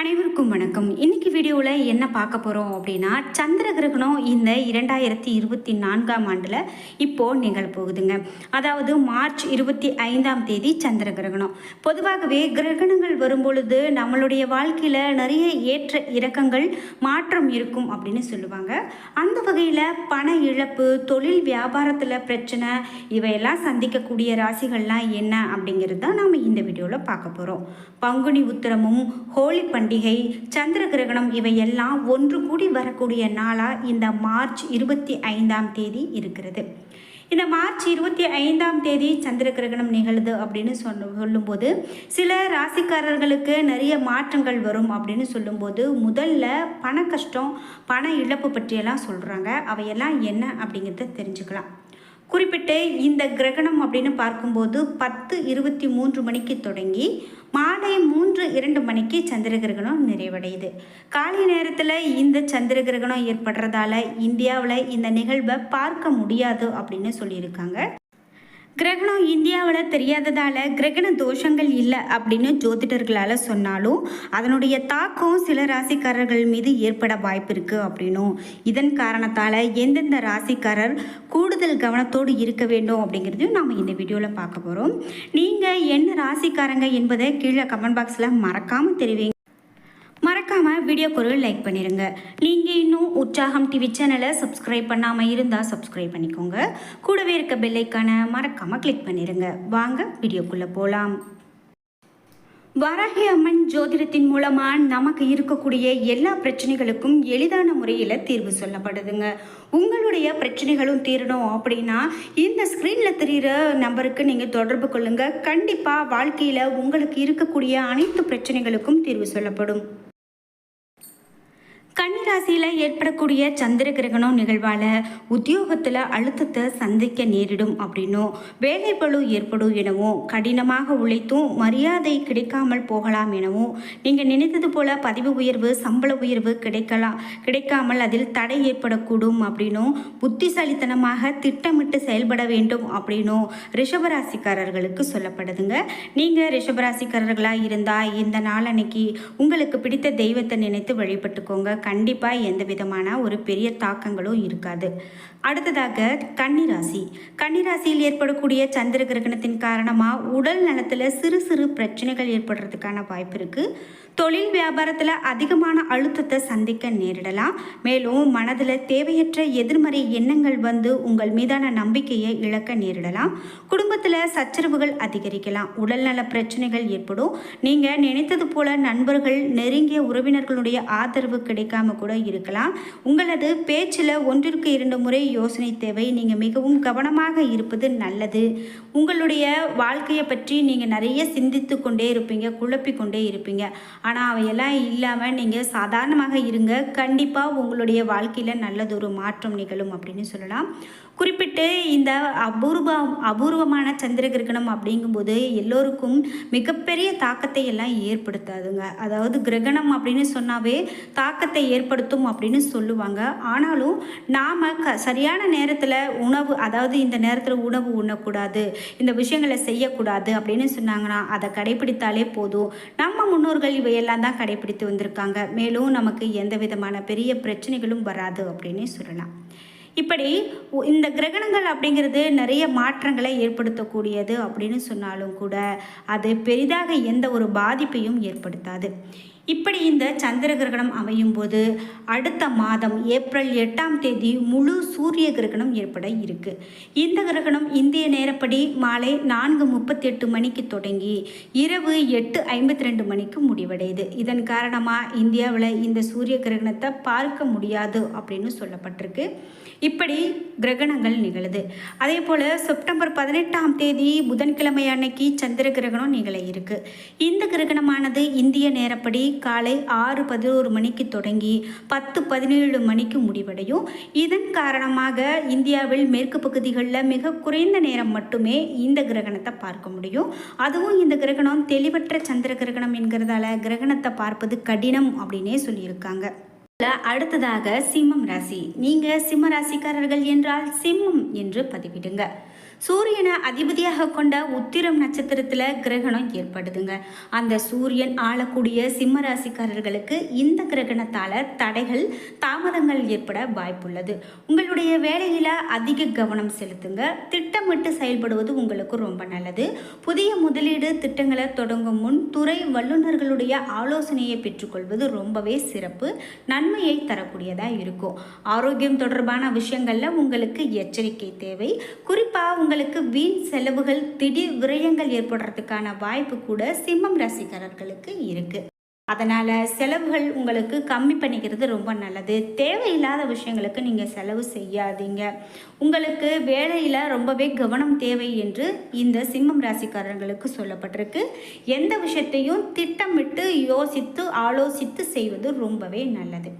அனைவருக்கும் வணக்கம். இன்னைக்கு வீடியோவில் என்ன பார்க்க போகிறோம் அப்படின்னா சந்திர கிரகணம் இந்த இரண்டாயிரத்தி இருபத்தி நான்காம் ஆண்டில் இப்போது நிகழப்போகுதுங்க அதாவது மார்ச் இருபத்தி ஐந்தாம் தேதி சந்திர கிரகணம். பொதுவாகவே கிரகணங்கள் வரும்பொழுது நம்மளுடைய வாழ்க்கையில் நிறைய ஏற்ற இறக்கங்கள் மாற்றம் இருக்கும் அப்படின்னு சொல்லுவாங்க. அந்த வகையில் பண இழப்பு தொழில் வியாபாரத்தில் பிரச்சனை இவையெல்லாம் சந்திக்கக்கூடிய ராசிகள்லாம் என்ன அப்படிங்கிறது தான் நாம் இந்த வீடியோவில் பார்க்க போகிறோம் பங்குனி உத்திரமும் ஹோலி பண்டிகை பண்டிகை சந்திர கிரகணம் இவையெல்லாம் ஒன்று கூடி வரக்கூடிய நாளாக இந்த மார்ச் இருபத்தி ஐந்தாம் தேதி இருக்கிறது. இந்த மார்ச் இருபத்தி ஐந்தாம் தேதி சந்திர கிரகணம் நிகழுது அப்படின்னு சொன்ன சொல்லும்போது சில ராசிக்காரர்களுக்கு நிறைய மாற்றங்கள் வரும் அப்படின்னு சொல்லும்போது முதல்ல பண கஷ்டம் பண இழப்பு பற்றியெல்லாம் சொல்கிறாங்க அவையெல்லாம் என்ன அப்படிங்கிறத தெரிஞ்சுக்கலாம். குறிப்பிட்டு இந்த கிரகணம் அப்படின்னு பார்க்கும்போது பத்து இருபத்தி மூன்று மணிக்கு தொடங்கி மாலை மூன்று இரண்டு மணிக்கு சந்திர கிரகணம் நிறைவடையுது. காலை நேரத்தில் இந்த சந்திர கிரகணம் ஏற்படுறதால இந்தியாவில் இந்த நிகழ்வை பார்க்க முடியாது அப்படின்னு சொல்லியிருக்காங்க. கிரகணம் இந்தியாவில் தெரியாததால் கிரகண தோஷங்கள் இல்லை அப்படின்னு ஜோதிடர்களால் சொன்னாலும் அதனுடைய தாக்கம் சில ராசிக்காரர்கள் மீது ஏற்பட வாய்ப்பு இருக்குது அப்படின்னும். இதன் காரணத்தால் எந்தெந்த ராசிக்காரர் கூடுதல் கவனத்தோடு இருக்க வேண்டும் அப்படிங்கிறதையும் நாம் இந்த வீடியோவில் பார்க்க போகிறோம் நீங்கள் என்ன ராசிக்காரங்க என்பதை கீழே கமெண்ட் பாக்ஸில் மறக்காமல் தெரிவிங்க. மறக்காமல் வீடியோக்கு ஒரு லைக் பண்ணிடுங்க நீங்கள் இன்னும் உற்சாகம் டிவி சேனலை சப்ஸ்கிரைப் பண்ணாமல் இருந்தால் சப்ஸ்கிரைப் பண்ணிக்கோங்க. கூடவே இருக்க பெல்லைக்கான மறக்காமல் கிளிக் பண்ணிடுங்க வாங்க வீடியோக்குள்ளே போகலாம் வராகி அம்மன் ஜோதிடத்தின் மூலமாக நமக்கு இருக்கக்கூடிய எல்லா பிரச்சனைகளுக்கும் எளிதான முறையில் தீர்வு சொல்லப்படுதுங்க. உங்களுடைய பிரச்சனைகளும் தீரணும் அப்படின்னா இந்த ஸ்க்ரீனில் தெரிகிற நம்பருக்கு நீங்கள் தொடர்பு கொள்ளுங்கள் கண்டிப்பாக வாழ்க்கையில் உங்களுக்கு இருக்கக்கூடிய அனைத்து பிரச்சனைகளுக்கும் தீர்வு சொல்லப்படும். கன்னிராசியில் ஏற்படக்கூடிய சந்திர கிரகணம் நிகழ்வால் உத்தியோகத்தில் அழுத்தத்தை சந்திக்க நேரிடும் அப்படின்னும் வேலை ஏற்படும் எனவும் கடினமாக உழைத்தும் மரியாதை கிடைக்காமல் போகலாம் எனவும் நீங்கள் நினைத்தது போல பதவி உயர்வு சம்பள உயர்வு கிடைக்கலாம் கிடைக்காமல் அதில் தடை ஏற்படக்கூடும் அப்படின்னும் புத்திசாலித்தனமாக திட்டமிட்டு செயல்பட வேண்டும் அப்படின்னும் ரிஷபராசிக்காரர்களுக்கு சொல்லப்படுதுங்க. நீங்கள் ரிஷபராசிக்காரர்களாக இருந்தால் இந்த நாள் அன்னைக்கு உங்களுக்கு பிடித்த தெய்வத்தை நினைத்து வழிபட்டுக்கோங்க. கண்டிப்பாக எந்த விதமான ஒரு பெரிய தாக்கங்களும் இருக்காது. அடுத்ததாக கன்னிராசி. கன்னிராசியில் ஏற்படக்கூடிய சந்திர கிரகணத்தின் காரணமாக உடல் நலத்தில் சிறு சிறு பிரச்சனைகள் ஏற்படுறதுக்கான வாய்ப்பு இருக்குது தொழில் வியாபாரத்தில் அதிகமான அழுத்தத்தை சந்திக்க நேரிடலாம். மேலும் மனதில் தேவையற்ற எதிர்மறை எண்ணங்கள் வந்து உங்கள் மீதான நம்பிக்கையை இழக்க நேரிடலாம். குடும்பத்தில் சச்சரவுகள் அதிகரிக்கலாம். உடல்நல பிரச்சனைகள் ஏற்படும். நீங்கள் நினைத்தது போல நண்பர்கள் நெருங்கிய உறவினர்களுடைய ஆதரவு கிடைக்காம கூட இருக்கலாம். உங்களது பேச்சில் ஒன்றிற்கு இரண்டு முறை யோசனை தேவை. நீங்கள் மிகவும் கவனமாக இருப்பது நல்லது. உங்களுடைய வாழ்க்கையை பற்றி நீங்கள் நிறைய சிந்தித்து கொண்டே இருப்பீங்க குழப்பிக்கொண்டே இருப்பீங்க. ஆனால் அவையெல்லாம் இல்லாமல் நீங்கள் சாதாரணமாக இருங்க. கண்டிப்பாக உங்களுடைய வாழ்க்கையில் நல்லதொரு மாற்றம் நிகழும் அப்படின்னு சொல்லலாம். குறிப்பிட்டு இந்த அபூர்வ அபூர்வமான சந்திர கிரகணம் அப்படிங்கும்போது எல்லோருக்கும் மிகப்பெரிய தாக்கத்தை எல்லாம் ஏற்படுத்தாதுங்க. அதாவது கிரகணம் அப்படின்னு சொன்னாவே தாக்கத்தை ஏற்படுத்தும் அப்படின்னு சொல்லுவாங்க. ஆனாலும் நாம் க சரியான நேரத்தில் உணவு அதாவது இந்த நேரத்தில் உணவு உண்ணக்கூடாது இந்த விஷயங்களை செய்யக்கூடாது அப்படின்னு சொன்னாங்கன்னா அதை கடைபிடித்தாலே போதும். நம்ம முன்னோர்கள் இவையெல்லாம் தான் கடைபிடித்து வந்திருக்காங்க. மேலும் நமக்கு எந்த விதமான பெரிய பிரச்சனைகளும் வராது அப்படின்னு சொல்லலாம். இப்படி உ- இந்த கிரகணங்கள் அப்படிங்கிறது நிறைய மாற்றங்களை ஏற்படுத்தக்கூடியது அப்படின்னு சொன்னாலும் கூட அது பெரிதாக எந்த ஒரு பாதிப்பையும் ஏற்படுத்தாது. இப்படி இந்த சந்திர கிரகணம் அமையும் போது அடுத்த மாதம் ஏப்ரல் எட்டாம் தேதி முழு சூரிய கிரகணம் ஏற்பட இருக்கு. இந்த கிரகணம் இந்திய நேரப்படி மாலை நான்கு முப்பத்தி எட்டு மணிக்கு தொடங்கி இரவு எட்டு ஐம்பத்தி ரெண்டு மணிக்கு முடிவடையுது. இதன் காரணமாக இந்தியாவில் இந்த சூரிய கிரகணத்தை பார்க்க முடியாது அப்படின்னு சொல்லப்பட்டிருக்கு. இப்படி கிரகணங்கள் நிகழுது. அதே போல் செப்டம்பர் பதினெட்டாம் தேதி புதன்கிழமை அன்னைக்கு சந்திர கிரகணம் நிகழ இருக்கு. இந்த கிரகணமானது இந்திய நேரப்படி காலை ஆறு பதினோரு மணிக்கு தொடங்கி பத்து பதினேழு மணிக்கு முடிவடையும். இதன் காரணமாக இந்தியாவில் மேற்கு பகுதிகளில் மிக குறைந்த நேரம் மட்டுமே இந்த கிரகணத்தை பார்க்க முடியும். அதுவும் இந்த கிரகணம் தெளிவற்ற சந்திர கிரகணம் என்கிறதால கிரகணத்தை பார்ப்பது கடினம் அப்படின்னே சொல்லியிருக்காங்க. அடுத்ததாக சிம்மம் ராசி. நீங்க சிம்ம ராசிக்காரர்கள் என்றால் சிம்மம் என்று பதிவிடுங்க சூரியனை அதிபதியாக கொண்ட உத்திரம் நட்சத்திரத்தில் கிரகணம் ஏற்படுதுங்க. அந்த சூரியன் ஆளக்கூடிய சிம்ம ராசிக்காரர்களுக்கு இந்த கிரகணத்தால் தடைகள் தாமதங்கள் ஏற்பட வாய்ப்புள்ளது. உங்களுடைய வேலையில் அதிக கவனம் செலுத்துங்க. திட்டமிட்டு செயல்படுவது உங்களுக்கு ரொம்ப நல்லது. புதிய முதலீடு திட்டங்களை தொடங்கும் முன் துறை வல்லுநர்களுடைய ஆலோசனையை பெற்றுக்கொள்வது ரொம்பவே சிறப்பு. நன்மையை தரக்கூடியதாக இருக்கும். ஆரோக்கியம் தொடர்பான விஷயங்களில் உங்களுக்கு எச்சரிக்கை தேவை. குறிப்பாக உங்களுக்கு வீண் செலவுகள் திடீர் விரயங்கள் ஏற்படுறதுக்கான வாய்ப்பு கூட சிம்மம் ராசிக்காரர்களுக்கு இருக்குது அதனால் செலவுகள் உங்களுக்கு கம்மி பண்ணிக்கிறது ரொம்ப நல்லது. தேவையில்லாத விஷயங்களுக்கு நீங்கள் செலவு செய்யாதீங்க. உங்களுக்கு வேலையில் ரொம்பவே கவனம் தேவை என்று இந்த சிம்மம் ராசிக்காரர்களுக்கு சொல்லப்பட்டிருக்கு. எந்த விஷயத்தையும் திட்டமிட்டு யோசித்து ஆலோசித்து செய்வது ரொம்பவே நல்லது.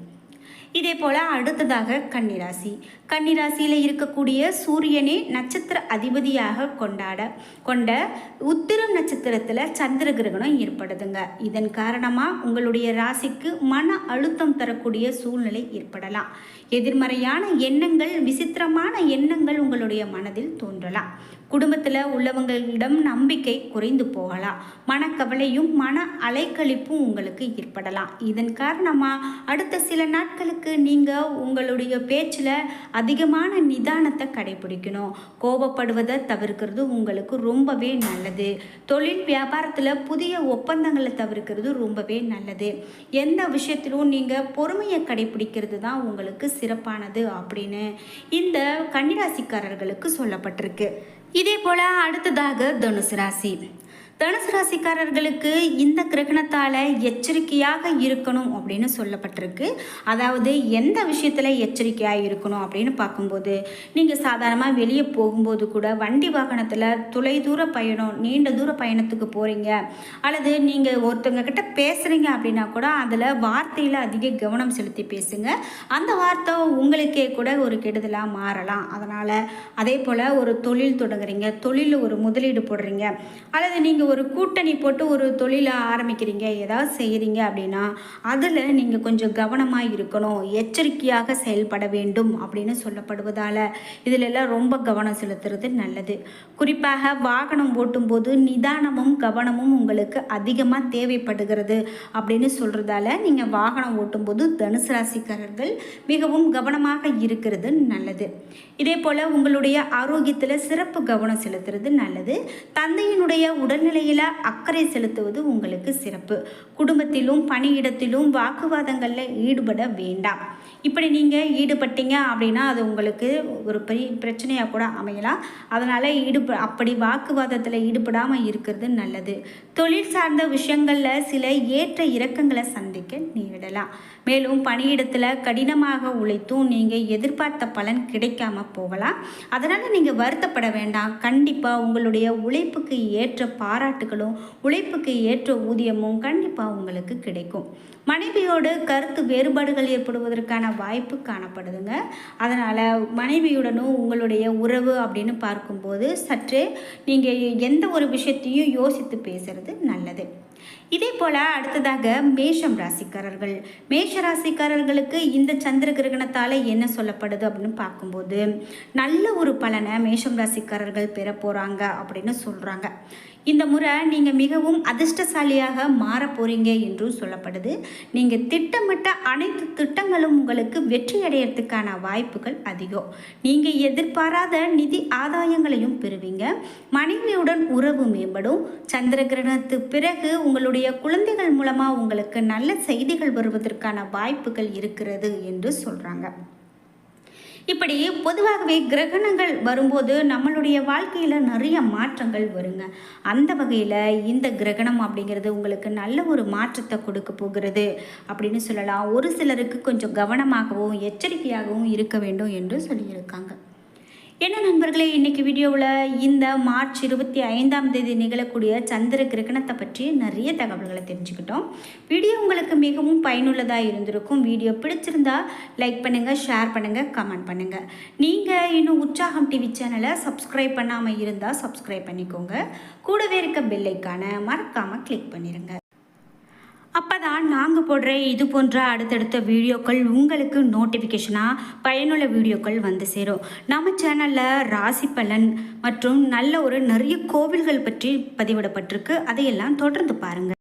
இதே போல் அடுத்ததாக கன்னிராசி. கன்னிராசியில் இருக்கக்கூடிய சூரியனை நட்சத்திர அதிபதியாக கொண்டாட கொண்ட உத்திரம் நட்சத்திரத்தில் சந்திர கிரகணம் ஏற்படுதுங்க. இதன் காரணமாக உங்களுடைய ராசிக்கு மன அழுத்தம் தரக்கூடிய சூழ்நிலை ஏற்படலாம். எதிர்மறையான எண்ணங்கள் விசித்திரமான எண்ணங்கள் உங்களுடைய மனதில் தோன்றலாம். குடும்பத்தில் உள்ளவங்களிடம் நம்பிக்கை குறைந்து போகலாம். மனக்கவலையும் மன அலைக்கழிப்பும் உங்களுக்கு ஏற்படலாம். இதன் காரணமாக அடுத்த சில நாட்களுக்கு நீங்கள் உங்களுடைய பேச்சில் அதிகமான நிதானத்தை கடைபிடிக்கணும். கோபப்படுவதை தவிர்க்கிறது உங்களுக்கு ரொம்பவே நல்லது. தொழில் வியாபாரத்தில் புதிய ஒப்பந்தங்களை தவிர்க்கிறது ரொம்பவே நல்லது. எந்த விஷயத்திலும் நீங்கள் பொறுமையை கடைபிடிக்கிறது தான் உங்களுக்கு சிறப்பானது அப்படின்னு இந்த கன்னிராசிக்காரர்களுக்கு சொல்லப்பட்டிருக்கு. இதே போல் அடுத்ததாக தனுசு ராசி. தனுசு ராசிக்காரர்களுக்கு இந்த கிரகணத்தால் எச்சரிக்கையாக இருக்கணும் அப்படின்னு சொல்லப்பட்டிருக்கு. அதாவது எந்த விஷயத்தில் எச்சரிக்கையாக இருக்கணும் அப்படின்னு பார்க்கும்போது நீங்கள் சாதாரணமாக வெளியே போகும்போது கூட வண்டி வாகனத்தில் தொலை தூர பயணம் நீண்ட தூர பயணத்துக்கு போகிறீங்க அல்லது நீங்கள் ஒருத்தவங்க கிட்ட பேசுகிறீங்க அப்படின்னா கூட அதில் வார்த்தையில் அதிக கவனம் செலுத்தி பேசுங்க. அந்த வார்த்தை உங்களுக்கே கூட ஒரு கெடுதலாக மாறலாம். அதனால் அதே போல் ஒரு தொழில் தொடங்குறீங்க. தொழிலில் ஒரு முதலீடு போடுறீங்க. அல்லது நீங்கள் ஒரு கூட்டணி போட்டு ஒரு தொழிலை ஆரம்பிக்கிறீங்க ஏதாவது செய்கிறீங்க அப்படின்னா அதில் நீங்கள் கொஞ்சம் கவனமாக இருக்கணும் எச்சரிக்கையாக செயல்பட வேண்டும் அப்படின்னு சொல்லப்படுவதால் இதிலெல்லாம் ரொம்ப கவனம் செலுத்துறது நல்லது. குறிப்பாக வாகனம் ஓட்டும்போது நிதானமும் கவனமும் உங்களுக்கு அதிகமாக தேவைப்படுகிறது அப்படின்னு சொல்கிறதால நீங்கள் வாகனம் ஓட்டும்போது தனுசு ராசிக்காரர்கள் மிகவும் கவனமாக இருக்கிறது நல்லது. இதே போல் உங்களுடைய ஆரோக்கியத்தில் சிறப்பு கவனம் செலுத்துறது நல்லது. தந்தையினுடைய உடல்நிலை உடல்நிலையில் அக்கறை செலுத்துவது உங்களுக்கு சிறப்பு. குடும்பத்திலும் பணியிடத்திலும் வாக்குவாதங்களில் ஈடுபட வேண்டாம். இப்படி நீங்கள் ஈடுபட்டீங்க அப்படின்னா அது உங்களுக்கு ஒரு பெரிய பிரச்சனையாக கூட அமையலாம். அதனால் ஈடுப அப்படி வாக்குவாதத்தில் ஈடுபடாமல் இருக்கிறது நல்லது. தொழில் சார்ந்த விஷயங்களில் சில ஏற்ற இறக்கங்களை சந்திக்க நேரிடலாம். மேலும் பணியிடத்தில் கடினமாக உழைத்தும் நீங்கள் எதிர்பார்த்த பலன் கிடைக்காம போகலாம். அதனால் நீங்கள் வருத்தப்பட வேண்டாம். கண்டிப்பாக உங்களுடைய உழைப்புக்கு ஏற்ற பாராட்டுகளும் உழைப்புக்கு ஏற்ற ஊதியமும் கண்டிப்பாக உங்களுக்கு கிடைக்கும். மனைவியோடு கருத்து வேறுபாடுகள் ஏற்படுவதற்கான வாய்ப்பு காணப்படுதுங்க. அதனால் மனைவியுடனும் உங்களுடைய உறவு அப்படின்னு பார்க்கும்போது சற்றே நீங்கள் எந்த ஒரு விஷயத்தையும் யோசித்து பேசுகிறது நல்லது. இதே போல் அடுத்ததாக மேஷம் ராசிக்காரர்கள். மேஷ ராசிக்காரர்களுக்கு இந்த சந்திர கிரகணத்தால் என்ன சொல்லப்படுது அப்படின்னு பார்க்கும்போது நல்ல ஒரு பலனை மேஷம் ராசிக்காரர்கள் பெற போகிறாங்க அப்படின்னு சொல்கிறாங்க இந்த முறை நீங்கள் மிகவும் அதிர்ஷ்டசாலியாக மாற போகிறீங்க என்றும் சொல்லப்படுது. நீங்கள் திட்டமிட்ட அனைத்து திட்டங்களும் உங்களுக்கு வெற்றி அடையிறதுக்கான வாய்ப்புகள் அதிகம். நீங்கள் எதிர்பாராத நிதி ஆதாயங்களையும் பெறுவீங்க. மனைவியுடன் உறவு மேம்படும். சந்திர கிரகணத்து பிறகு உங்களுடைய குழந்தைகள் மூலமாக உங்களுக்கு நல்ல செய்திகள் வருவதற்கான வாய்ப்புகள் இருக்கிறது என்று சொல்கிறாங்க இப்படி பொதுவாகவே கிரகணங்கள் வரும்போது நம்மளுடைய வாழ்க்கையில் நிறைய மாற்றங்கள் வருங்க. அந்த வகையில் இந்த கிரகணம் அப்படிங்கிறது உங்களுக்கு நல்ல ஒரு மாற்றத்தை கொடுக்க போகிறது அப்படின்னு சொல்லலாம். ஒரு சிலருக்கு கொஞ்சம் கவனமாகவும் எச்சரிக்கையாகவும் இருக்க வேண்டும் என்று சொல்லியிருக்காங்க. என்ன நண்பர்களே இன்றைக்கி வீடியோவில் இந்த மார்ச் இருபத்தி ஐந்தாம் தேதி நிகழக்கூடிய சந்திர கிரகணத்தை பற்றி நிறைய தகவல்களை தெரிஞ்சுக்கிட்டோம். வீடியோ உங்களுக்கு மிகவும் பயனுள்ளதாக இருந்திருக்கும். வீடியோ பிடிச்சிருந்தா லைக் பண்ணுங்கள் ஷேர் பண்ணுங்கள் கமெண்ட் பண்ணுங்கள் நீங்கள் இன்னும் உற்சாகம் டிவி சேனலை சப்ஸ்கிரைப் பண்ணாமல் இருந்தால் சப்ஸ்கிரைப் பண்ணிக்கோங்க. கூடவே இருக்க பெல்லைக்கான மறக்காமல் கிளிக் பண்ணிடுங்க அப்போ தான் நாங்கள் போடுற இது போன்ற அடுத்தடுத்த வீடியோக்கள் உங்களுக்கு நோட்டிஃபிகேஷனாக பயனுள்ள வீடியோக்கள் வந்து சேரும். நம்ம சேனலில் ராசி பலன் மற்றும் நல்ல ஒரு நிறைய கோவில்கள் பற்றி பதிவிடப்பட்டிருக்கு. அதையெல்லாம் தொடர்ந்து பாருங்கள்